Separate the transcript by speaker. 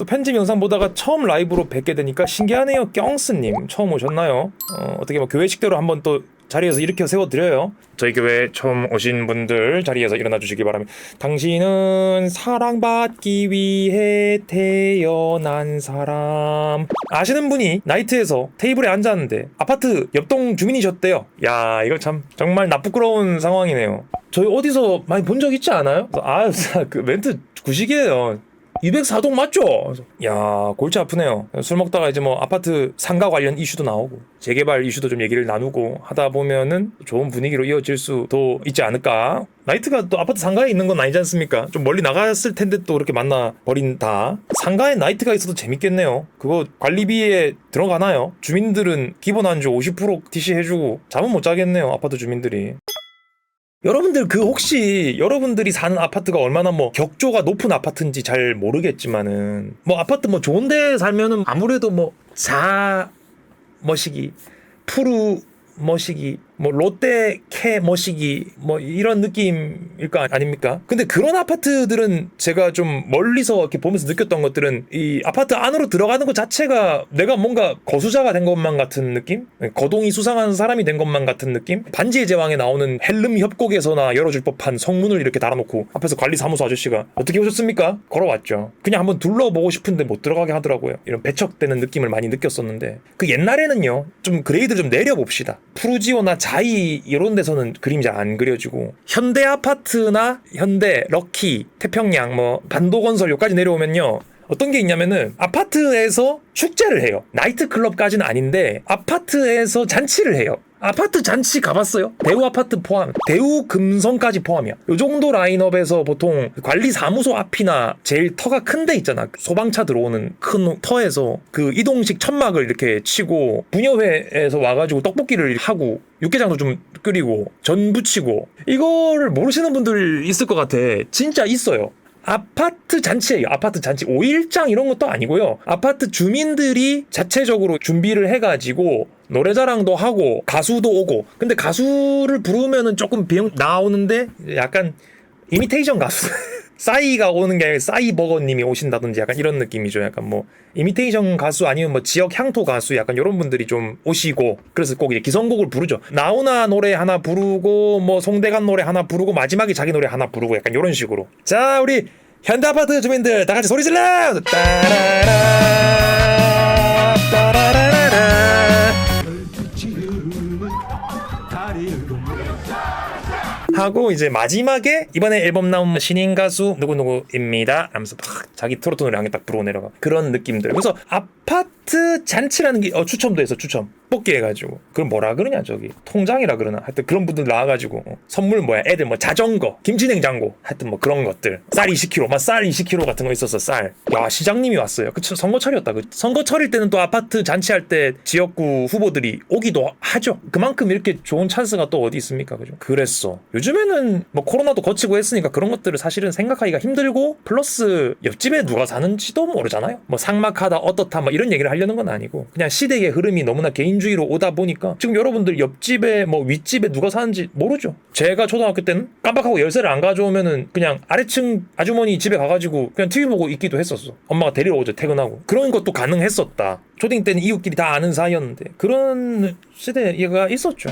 Speaker 1: 또 편집 영상 보다가 처음 라이브로 뵙게 되니까 신기하네요. 경스님 처음 오셨나요? 어, 어떻게 뭐 교회식대로 한번 또 자리에서 일으켜 세워드려요. 저희 교회 처음 오신 분들 자리에서 일어나 주시기 바랍니다. 당신은 사랑받기 위해 태어난 사람. 아시는 분이 나이트에서 테이블에 앉았는데 아파트 옆동 주민이셨대요. 야 이거 참 정말 나쁘끄러운 상황이네요. 저희 어디서 많이 본 적 있지 않아요? 아, 그 멘트 구식이에요. 204동 맞죠? 그래서 야 골치 아프네요. 술 먹다가 이제 뭐 아파트 상가 관련 이슈도 나오고 재개발 이슈도 좀 얘기를 나누고 하다 보면은 좋은 분위기로 이어질 수도 있지 않을까. 나이트가 또 아파트 상가에 있는 건 아니지 않습니까? 좀 멀리 나갔을 텐데 또 이렇게 만나 버린다. 상가에 나이트가 있어도 재밌겠네요. 그거 관리비에 들어가나요? 주민들은 기본 안주 50% TC 해주고 잠은 못 자겠네요. 아파트 주민들이. 여러분들 그 혹시 여러분들이 사는 아파트가 얼마나 뭐 격조가 높은 아파트인지 잘 모르겠지만은 뭐 아파트 뭐 좋은데 살면은 아무래도 뭐 자 머시기 푸르 머시기 뭐 롯데 캐 머시기 뭐 이런 느낌일 거 아닙니까? 근데 그런 아파트들은 제가 좀 멀리서 이렇게 보면서 느꼈던 것들은 이 아파트 안으로 들어가는 것 자체가 내가 뭔가 거수자가 된 것만 같은 느낌? 거동이 수상한 사람이 된 것만 같은 느낌? 반지의 제왕에 나오는 헬름 협곡에서나 열어줄 법한 성문을 이렇게 달아놓고 앞에서 관리사무소 아저씨가 어떻게 오셨습니까? 걸어왔죠. 그냥 한번 둘러보고 싶은데 못 들어가게 하더라고요. 이런 배척되는 느낌을 많이 느꼈었는데 그 옛날에는요 좀 그레이드 좀 내려봅시다. 푸르지오나 자이 이런 데서는 그림이 잘 안 그려지고 현대 아파트나 현대 럭키 태평양 뭐 반도건설 요까지 내려오면요. 어떤 게 있냐면은 아파트에서 축제를 해요. 나이트 클럽까지는 아닌데 아파트에서 잔치를 해요 아파트 잔치 가봤어요? 대우 아파트 포함, 대우 금성까지 포함이야. 요 정도 라인업에서 보통 관리 사무소 앞이나 제일 터가 큰 데 있잖아. 소방차 들어오는 큰 터에서 그 이동식 천막을 이렇게 치고 분여회에서 와가지고 떡볶이를 하고 육개장도 좀 끓이고 전 부치고 이거를 모르시는 분들 있을 것 같아. 진짜 있어요. 아파트 잔치예요. 아파트 잔치 5일장 이런 것도 아니고요. 아파트 주민들이 자체적으로 준비를 해가지고 노래자랑도 하고 가수도 오고. 근데 가수를 부르면은 조금 비용 나오는데 약간 이미테이션 가수. 싸이가 오는 게 아니라 싸이버거님이 오신다든지 약간 이런 느낌이죠. 약간 뭐 이미테이션 가수 아니면 뭐 지역 향토 가수 약간 이런 분들이 좀 오시고 그래서 꼭 이제 기성곡을 부르죠. 나훈아 노래 하나 부르고 뭐 송대관 노래 하나 부르고 마지막에 자기 노래 하나 부르고 약간 이런 식으로. 자 우리 현대 아파트 주민들 다 같이 소리 질러! 따라라 하고 이제 마지막에 이번에 앨범 나온 신인 가수 누구누구입니다. 하면서 막 자기 트로트 노래 한개딱 부르고 내려가. 그런 느낌들. 그래서 아파트 잔치라는 게 어, 추첨도 해서 추첨. 뽑기 해가지고. 그럼 뭐라 그러냐 저기. 통장이라 그러나. 하여튼 그런 분들 나와가지고 어, 선물 뭐야. 애들 뭐 자전거 김치냉장고. 하여튼 뭐 그런 것들. 쌀 20kg 막 쌀 20kg 같은 거 있었어 쌀야 시장님이 왔어요. 그 선거철이었다. 그 선거철일 때는 또 아파트 잔치할 때 지역구 후보들이 오기도 하죠. 그만큼 이렇게 좋은 찬스가 또 어디 있습니까? 그죠? 그랬어. 요즘에는 뭐 코로나도 거치고 했으니까 그런 것들을 사실은 생각하기가 힘들고 플러스 옆집에 누가 사는지도 모르잖아요. 뭐 상막하다 어떻다 뭐 이런 얘기를 하려는 건 아니고 그냥 시대의 흐름이 너무나 개인주의로 오다 보니까 지금 여러분들 옆집에 뭐 윗집에 누가 사는지 모르죠. 제가 초등학교 때는 깜빡하고 열쇠를 안 가져오면은 그냥 아래층 아주머니 집에 가가지고 그냥 TV 보고 있기도 했었어. 엄마가 데리러 오죠 퇴근하고. 그런 것도 가능했었다. 초딩 때는 이웃끼리 다 아는 사이였는데 그런 시대가 있었죠